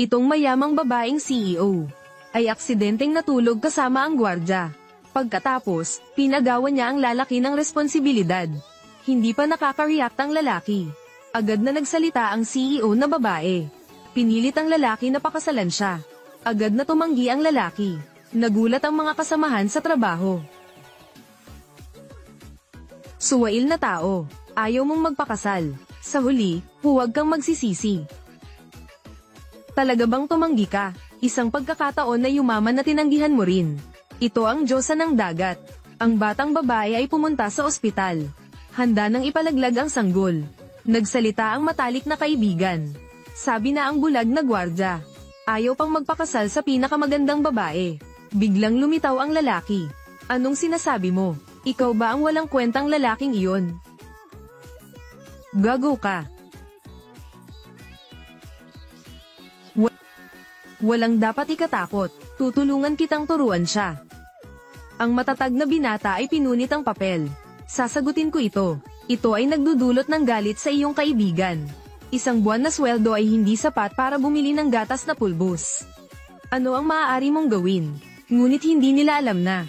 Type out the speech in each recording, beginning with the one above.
Itong mayamang babaeng CEO ay aksidenteng natulog kasama ang gwardya. Pagkatapos, pinagawa niya ang lalaki ng responsibilidad. Hindi pa nakaka-react ang lalaki. Agad na nagsalita ang CEO na babae. Pinilit ang lalaki na pakasalan siya. Agad na tumanggi ang lalaki. Nagulat ang mga kasamahan sa trabaho. Suwail na tao. Ayaw mong magpakasal. Sa huli, huwag kang magsisisi. Talaga bang tumanggi ka? Isang pagkakataon na yumaman na tinanggihan mo rin. Ito ang Diyosa ng dagat. Ang batang babae ay pumunta sa ospital. Handa nang ipalaglag ang sanggol. Nagsalita ang matalik na kaibigan. Sabi na ang bulag na gwardya. Ayaw pang magpakasal sa pinakamagandang babae. Biglang lumitaw ang lalaki. Anong sinasabi mo? Ikaw ba ang walang kwentang lalaking iyon? Gago ka. Walang dapat ikatakot. Tutulungan kitang turuan siya. Ang matatag na binata ay pinunit ang papel. Sasagutin ko ito. Ito ay nagdudulot ng galit sa iyong kaibigan. Isang buwan na sweldo ay hindi sapat para bumili ng gatas na pulbos. Ano ang maaari mong gawin? Ngunit hindi nila alam na.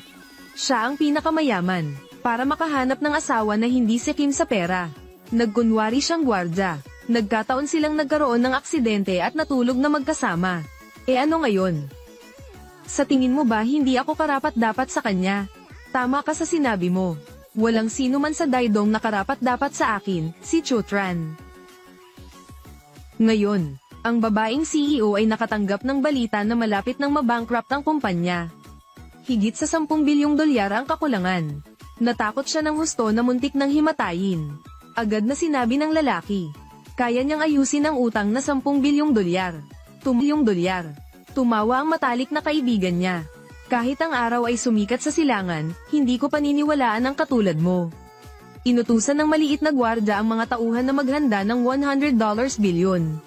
Siya ang pinakamayaman, para makahanap ng asawa na hindi sikim sa pera. Nagkunwari siyang gwardya. Nagkataon silang nagkaroon ng aksidente at natulog na magkasama. E ano ngayon? Sa tingin mo ba hindi ako karapat dapat sa kanya? Tama ka sa sinabi mo. Walang sino man sa daydong na karapat dapat sa akin, si Chutran. Ngayon, ang babaeng CEO ay nakatanggap ng balita na malapit nang mabankrupt ang kumpanya. Higit sa 10 bilyong dolyar ang kakulangan. Natakot siya ng husto na muntik ng himatayin. Agad na sinabi ng lalaki. Kaya niyang ayusin ang utang na 10 bilyong dolyar. Tumilyong dolyar. Tumawa ang matalik na kaibigan niya. Kahit ang araw ay sumikat sa silangan, hindi ko paniniwalaan ang katulad mo. Inutusan ng maliit na gwardya ang mga tauhan na maghanda ng $100 bilyon.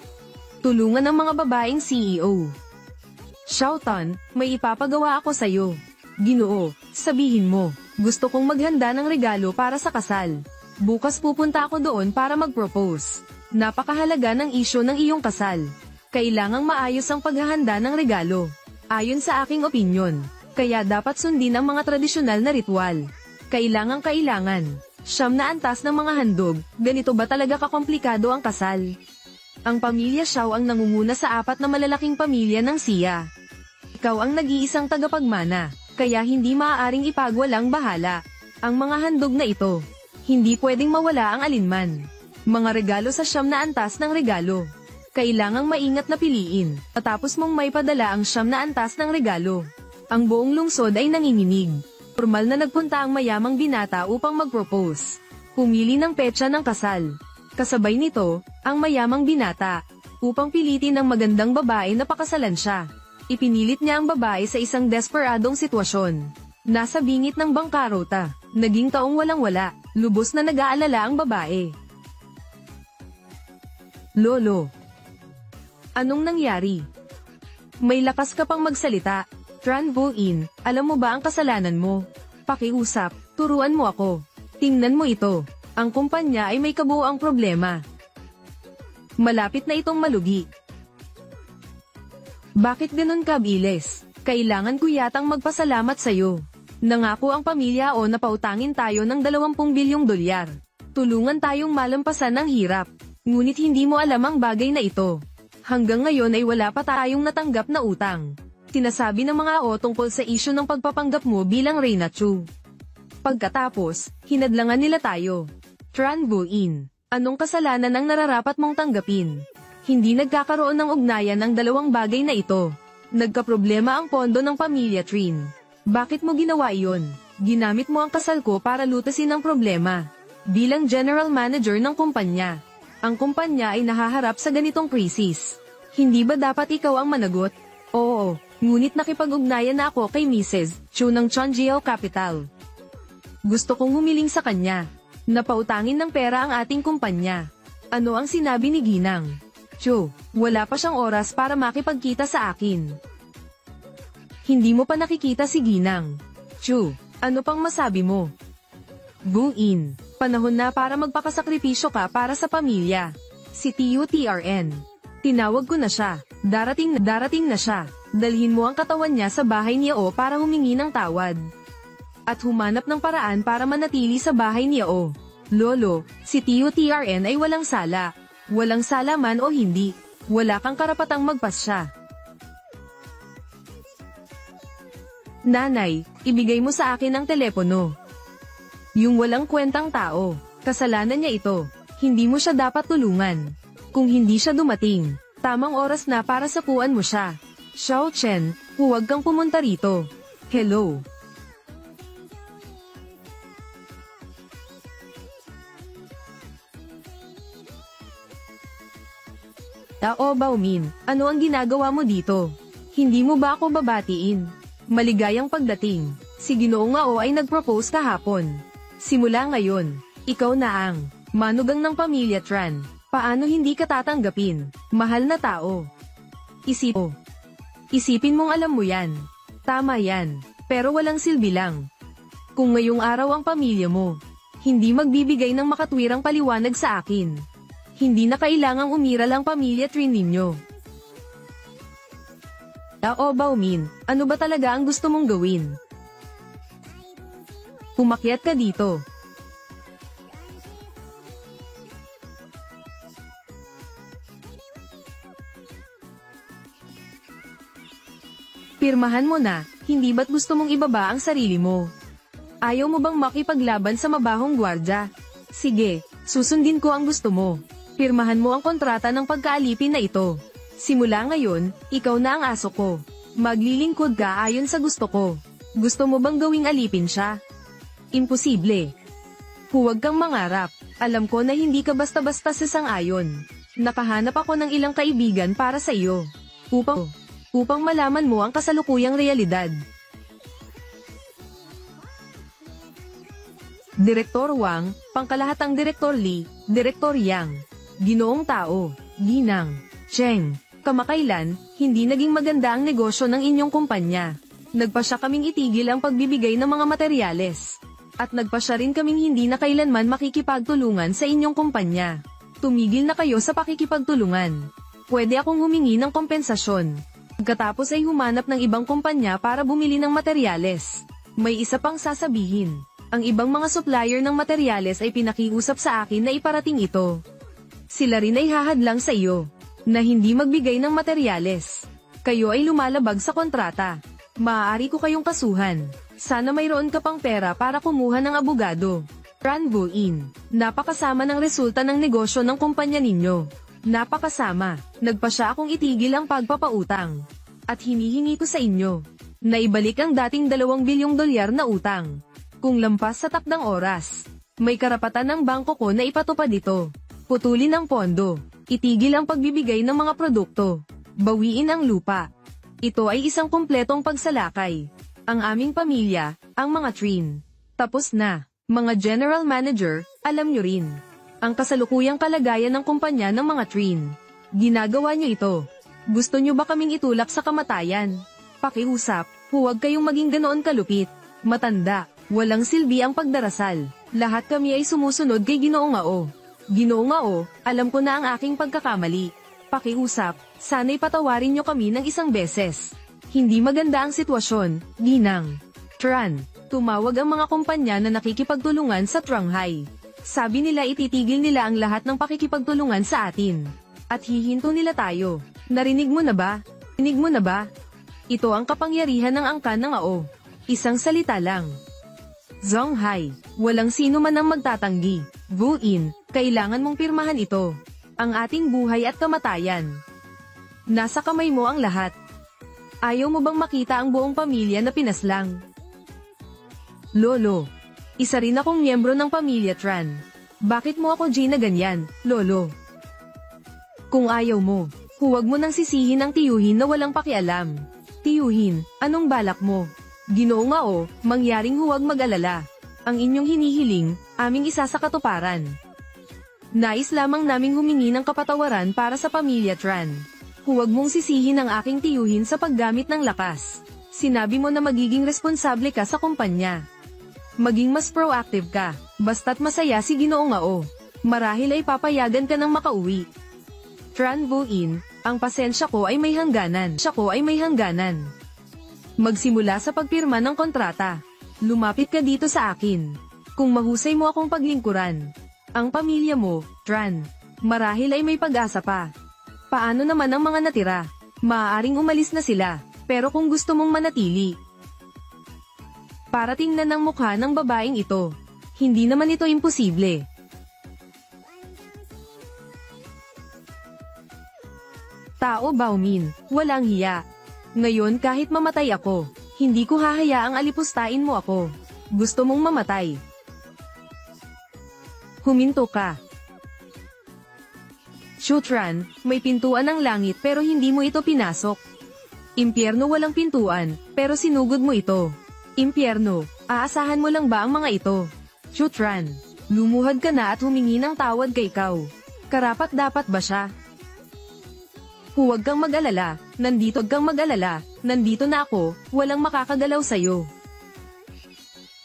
Tulungan ang mga babaeng CEO. Shouton, may ipapagawa ako sa'yo. Ginoo, sabihin mo, gusto kong maghanda ng regalo para sa kasal. Bukas pupunta ako doon para mag-propose. Napakahalaga ng isyo ng iyong kasal. Kailangang maayos ang paghahanda ng regalo. Ayon sa aking opinyon, kaya dapat sundin ang mga tradisyonal na ritual. Kailangang kailangan. Siyam na antas ng mga handog, ganito ba talaga kakomplikado ang kasal? Ang pamilya Xiao ang nangunguna sa apat na malalaking pamilya ng Siya. Ikaw ang nag-iisang tagapagmana, kaya hindi maaaring ipagwalang bahala. Ang mga handog na ito, hindi pwedeng mawala ang alinman. Mga regalo sa siyam na antas ng regalo. Kailangang maingat na piliin, matapos mong may padala ang siyam na antas ng regalo. Ang buong lungsod ay nanginginig. Formal na nagpunta ang mayamang binata upang mag-propose. Pumili ng petsa ng kasal. Kasabay nito, ang mayamang binata, upang pilitin ang magandang babae na pakasalan siya. Ipinilit niya ang babae sa isang desperadong sitwasyon. Nasa bingit ng bangkarota, naging taong walang-wala, lubos na nag-aalala ang babae. Lolo. Anong nangyari? May lakas ka pang magsalita. Tran Buin, alam mo ba ang kasalanan mo? Pakiusap, turuan mo ako. Tingnan mo ito. Ang kumpanya ay may kabuoang problema. Malapit na itong malugi. Bakit ganun ka, Biles? Kailangan ko yatang magpasalamat sa'yo. Nangako ang pamilya o napautangin tayo ng 20 bilyong dolyar. Tulungan tayong malampasan ng hirap. Ngunit hindi mo alam ang bagay na ito. Hanggang ngayon ay wala pa tayong natanggap na utang. Sinasabi ng mga o tungkol sa isyu ng pagpapanggap mo bilang Reyna Chu. Pagkatapos, hinadlangan nila tayo. Tran Buin, anong kasalanan ang nararapat mong tanggapin? Hindi nagkakaroon ng ugnayan ang dalawang bagay na ito. Nagkaproblema ang pondo ng pamilya Trin. Bakit mo ginawa iyon? Ginamit mo ang kasal ko para lutasin ang problema. Bilang general manager ng kumpanya, ang kumpanya ay nahaharap sa ganitong krisis. Hindi ba dapat ikaw ang managot? Oo, ngunit nakipag-ugnayan na ako kay Mrs. Chu ng Chongjio Capital. Gusto kong humiling sa kanya. Napautangin ng pera ang ating kumpanya. Ano ang sinabi ni Ginang? Chu, wala pa siyang oras para makipagkita sa akin. Hindi mo pa nakikita si Ginang. Chu, ano pang masabi mo? Buin, panahon na para magpakasakripisyo ka para sa pamilya. Si TUTRN. Tinawag ko na siya. Darating na darating na siya. Dalhin mo ang katawan niya sa bahay ni O para humingi ng tawad. At humanap ng paraan para manatili sa bahay ni O. Lolo, si Tio TRN ay walang sala. Walang sala man o hindi. Wala kang karapatang magpasya. Nanay, ibigay mo sa akin ang telepono. Yung walang kwentang tao, kasalanan niya ito. Hindi mo siya dapat tulungan. Kung hindi siya dumating, tamang oras na para sapuan mo siya. Xiao Chen, huwag kang pumunta rito. Hello. Tao Baumin, ano ang ginagawa mo dito? Hindi mo ba ako babatiin? Maligayang pagdating. Si Ginoong Ngao ay nag-propose kahapon. Simula ngayon, ikaw na ang manugang ng pamilya Tran. Paano hindi ka tatanggapin? Mahal na tao. Isip mo. Isipin mong alam mo yan. Tama yan. Pero walang silbi lang. Kung ngayong araw ang pamilya mo, hindi magbibigay ng makatwirang paliwanag sa akin. Hindi na kailangang umiral ang pamilya tree ninyo. Tao Baumin, ano ba talaga ang gusto mong gawin? Pumakyat ka dito. Pirmahan mo na, hindi ba't gusto mong ibaba ang sarili mo? Ayaw mo bang makipaglaban sa mabahong gwardya? Sige, susundin ko ang gusto mo. Pirmahan mo ang kontrata ng pagkaalipin na ito. Simula ngayon, ikaw na ang aso ko. Maglilingkod ka ayon sa gusto ko. Gusto mo bang gawing alipin siya? Imposible. Huwag kang mangarap. Alam ko na hindi ka basta-basta sasang-ayon. Nakahanap ako ng ilang kaibigan para sa iyo. Upang, upang malaman mo ang kasalukuyang realidad. Direktor Wang, pangkalahatang Direktor Li, Direktor Yang, Ginoong Tao, Ginang, Cheng, kamakailan, hindi naging maganda ang negosyo ng inyong kumpanya. Nagpa siya kaming itigil ang pagbibigay ng mga materyales. At nagpa siya rin kaming hindi na kailanman makikipagtulungan sa inyong kumpanya. Tumigil na kayo sa pakikipagtulungan. Pwede akong humingi ng kompensasyon. Pagkatapos ay humanap ng ibang kumpanya para bumili ng materyales. May isa pang sasabihin. Ang ibang mga supplier ng materyales ay pinakiusap sa akin na iparating ito. Sila rin ay hahadlang sa iyo na hindi magbigay ng materyales. Kayo ay lumalabag sa kontrata. Maaari ko kayong kasuhan. Sana mayroon ka pang pera para kumuha ng abogado. Ranbuin. Napakasama ng resulta ng negosyo ng kumpanya ninyo. Napakasama. Nagpa siya akong itigil ang pagpapautang. At hinihingi ko sa inyo. Na ibalik ang dating dalawang bilyong dolyar na utang. Kung lampas sa takdang oras. May karapatan ng bangko ko na ipatupad ito. Putulin ang pondo. Itigil ang pagbibigay ng mga produkto. Bawiin ang lupa. Ito ay isang kumpletong pagsalakay ang aming pamilya, ang mga Trin. Tapos na, mga general manager, alam nyo rin. Ang kasalukuyang kalagayan ng kumpanya ng mga Trin. Ginagawa nyo ito. Gusto nyo ba kaming itulak sa kamatayan? Pakiusap, huwag kayong maging ganoon kalupit. Matanda, walang silbi ang pagdarasal. Lahat kami ay sumusunod kay Ginoong Ao. Ginoong Ao, alam ko na ang aking pagkakamali. Pakiusap, sana'y patawarin nyo kami ng isang beses. Hindi maganda ang sitwasyon, Ginang. Tran, tumawag ang mga kumpanya na nakikipagtulungan sa Tranghai. Sabi nila ititigil nila ang lahat ng pakikipagtulungan sa atin. At hihinto nila tayo. Narinig mo na ba? Narinig mo na ba? Ito ang kapangyarihan ng angkan ng AO. Isang salita lang. Zonghai, walang sino man ang magtatanggi. Buin, kailangan mong pirmahan ito. Ang ating buhay at kamatayan. Nasa kamay mo ang lahat. Ayaw mo bang makita ang buong pamilya na pinaslang? Lolo. Isa rin akong miyembro ng pamilya Tran. Bakit mo ako Gina ganyan, Lolo? Kung ayaw mo, huwag mo nang sisihin ang tiyuhin na walang pakialam. Tiyuhin, anong balak mo? Ginoo nga o, mangyaring huwag mag-alala. Ang inyong hinihiling, aming isa sa katuparan. Nais lamang naming humingi ng kapatawaran para sa pamilya Tran. Huwag mong sisihin ang aking tiyuhin sa paggamit ng lakas. Sinabi mo na magiging responsable ka sa kumpanya. Maging mas proactive ka, basta't masaya si Ginoong Ao. Marahil ay papayagan ka ng makauwi. Tran Buin, Ang pasensya ko ay may hangganan. Siya ko ay may hangganan. Magsimula sa pagpirma ng kontrata. Lumapit ka dito sa akin. Kung mahusay mo akong paglingkuran. Ang pamilya mo, Tran. Marahil ay may pag-asa pa. Paano naman ang mga natira? Maaaring umalis na sila. Pero kung gusto mong manatili. Para tingnan ang mukha ng babaeng ito. Hindi naman ito imposible. Tao Baumin, walang hiya. Ngayon kahit mamatay ako, hindi ko hahayaang alipustain mo ako. Gusto mong mamatay. Huminto ka. Shutran, may pintuan ng langit pero hindi mo ito pinasok. Impyerno walang pintuan, pero sinugod mo ito. Impyerno, aasahan mo lang ba ang mga ito? Shutran, lumuhad ka na at humingi ng tawad kay ikaw. Karapat dapat ba siya? Huwag kang mag-alala, nandito kang mag-alala, nandito na ako, walang makakagalaw sa'yo.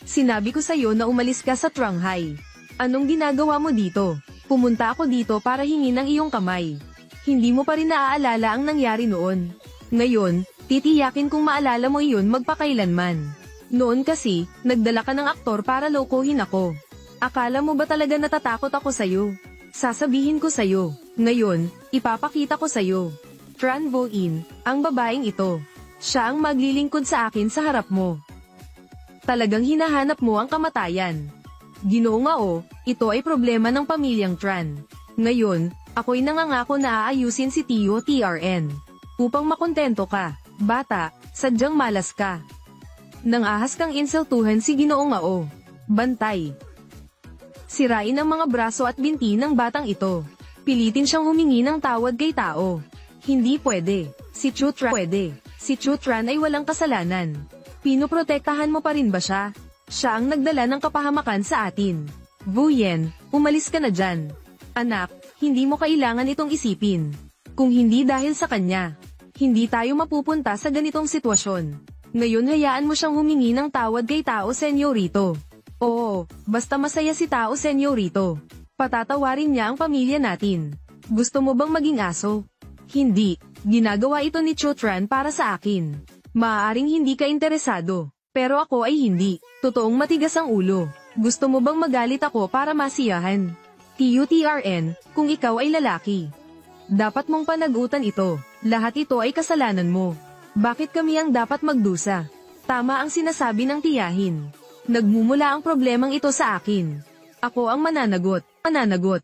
Sinabi ko sa'yo na umalis ka sa Tranghai. Anong ginagawa mo dito? Pumunta ako dito para hingin ang iyong kamay. Hindi mo pa rin naaalala ang nangyari noon. Ngayon, titiyakin kung maalala mo iyon magpakailanman. Noon kasi, nagdala ka ng aktor para lokohin ako. Akala mo ba talaga natatakot ako sa'yo? Sasabihin ko sa'yo. Ngayon, ipapakita ko sa'yo. Tran Vo In, ang babaeng ito. Siya ang maglilingkod sa akin sa harap mo. Talagang hinahanap mo ang kamatayan. Ginoong o, ito ay problema ng pamilyang Tran. Ngayon, ako'y nangangako na aayusin si Tio TRN. Upang makontento ka, bata, sadyang malas ka. Nang ahas kang insultuhan si Ginoong o. Bantay. Sirain ang mga braso at binti ng batang ito. Pilitin siyang humingi ng tawad kay tao. Hindi pwede. Si Chutran pwede. Si Chutran ay walang kasalanan. Pinoprotektahan mo pa rin ba siya? Siya ang nagdala ng kapahamakan sa atin. Vuyen, umalis ka na dyan. Anak, hindi mo kailangan itong isipin. Kung hindi dahil sa kanya, hindi tayo mapupunta sa ganitong sitwasyon. Ngayon hayaan mo siyang humingi ng tawad kay tao senyorito. Oo, basta masaya si tao senyorito. Patatawarin niya ang pamilya natin. Gusto mo bang maging aso? Hindi, ginagawa ito ni Chotran para sa akin. Maaaring hindi ka interesado, pero ako ay hindi. Totoong matigas ang ulo. Gusto mo bang magalit ako para masiyahan? TUTRN, kung ikaw ay lalaki. Dapat mong panagutan ito. Lahat ito ay kasalanan mo. Bakit kami ang dapat magdusa? Tama ang sinasabi ng tiyahin. Nagmumula ang problemang ito sa akin. Ako ang mananagot. Mananagot.